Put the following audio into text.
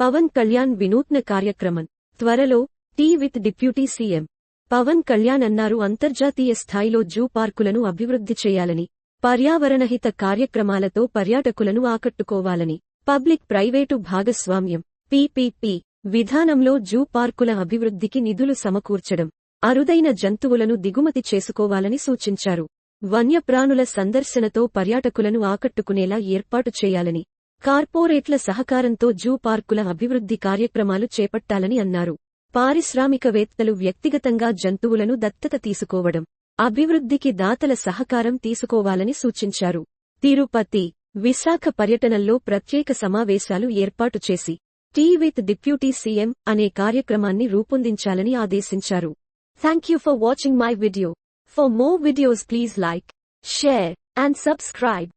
పవన్ కళ్యాణ్ వినూత్న కార్యక్రమం. త్వరలో tea with deputy CM. Pawan Kalyan అన్నారు అంతర్జాతీయ స్థాయిలో జూ పార్కులను అభివృద్ధి చేయాలని పర్యావరణహిత కార్యక్రమాలతో పర్యాటకులను ఆకట్టుకోవాలని పబ్లిక్ ప్రైవేటు భాగస్వామ్యం పీపీపీ విధానంలో జూ పార్కుల అభివృద్ధికి నిధులు సమకూర్చడం అరుదైన జంతువులను దిగుమతి చేసుకోవాలని సూచించారు. వన్యప్రాణుల సందర్శనతో పర్యాటకులను ఆకట్టుకునేలా ఏర్పాటు చేయాలని కార్పొరేట్ల సహకారంతో జూ పార్కుల అభివృద్ధి కార్యక్రమాలు చేపట్టాలని అన్నారు. పారిశ్రామికవేత్తలు వ్యక్తిగతంగా జంతువులను దత్తత తీసుకోవడం అభివృద్ధికి దాతల సహకారం తీసుకోవాలని సూచించారు. తిరుపతి విశాఖ పర్యటనల్లో ప్రత్యేక సమావేశాలు ఏర్పాటు చేసి టీ విత్ డిప్యూటీ సీఎం అనే కార్యక్రమాన్ని రూపొందించాలని ఆదేశించారు. Thank you for watching my video. For more videos please like share and subscribe.